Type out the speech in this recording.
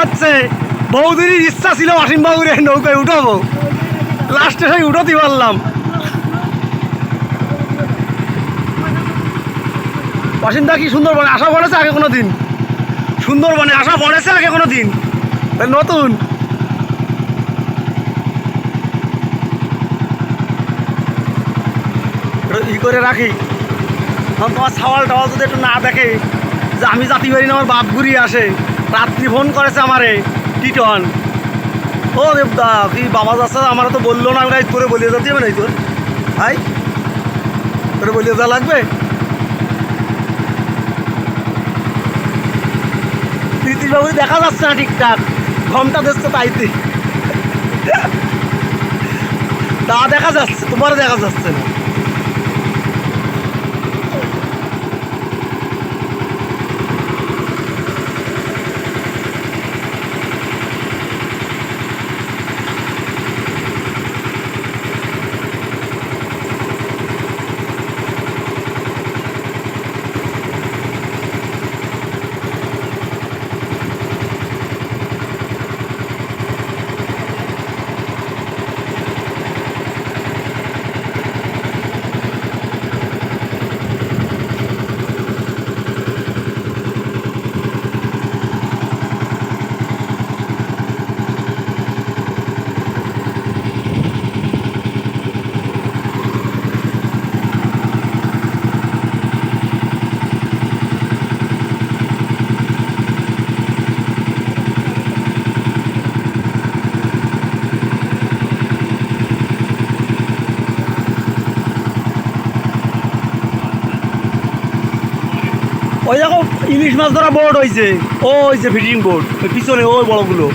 হচ্ছে বৌদির ইচ্ছা ছিল অসীম বাবুরে নৌকায় উঠাবো। লাস্টে সেই উঠোতে পারলাম। অসীমদা কি সুন্দরবনে আসা পড়েছে আগে কোনো দিন সুন্দরবনে আসা পড়েছে আগে কোনো দিন নতুন। ই করে রাখি। তোমার ছাওয়াল টাওয়াল যদি একটু না দেখে যে আমি জাতি বাড়ি না, আমার বাপ ঘুরিয়ে আসে। রাত্রি ফোন করেছে আমারে, টিটন। ও দেবদা, কি বাবা যাচ্ছে, আমার তো বলল না, আমি করে বলিয়ে যেতে হবে নাই তোর? ভাই, তোরে বলিয়ে যা লাগবে? নীতিশবাবু দেখা যাচ্ছে না ঠিকঠাক, ঘমটা দেখছে তাইতে। তা দেখা যাচ্ছে তোমার দেখা যাচ্ছে না। ওই দেখো ইলিশ মাছ ধরা বোর্ড হয়েছে ওই যে ফিটিং বোর্ড পিছনে ওই বড়গুলো।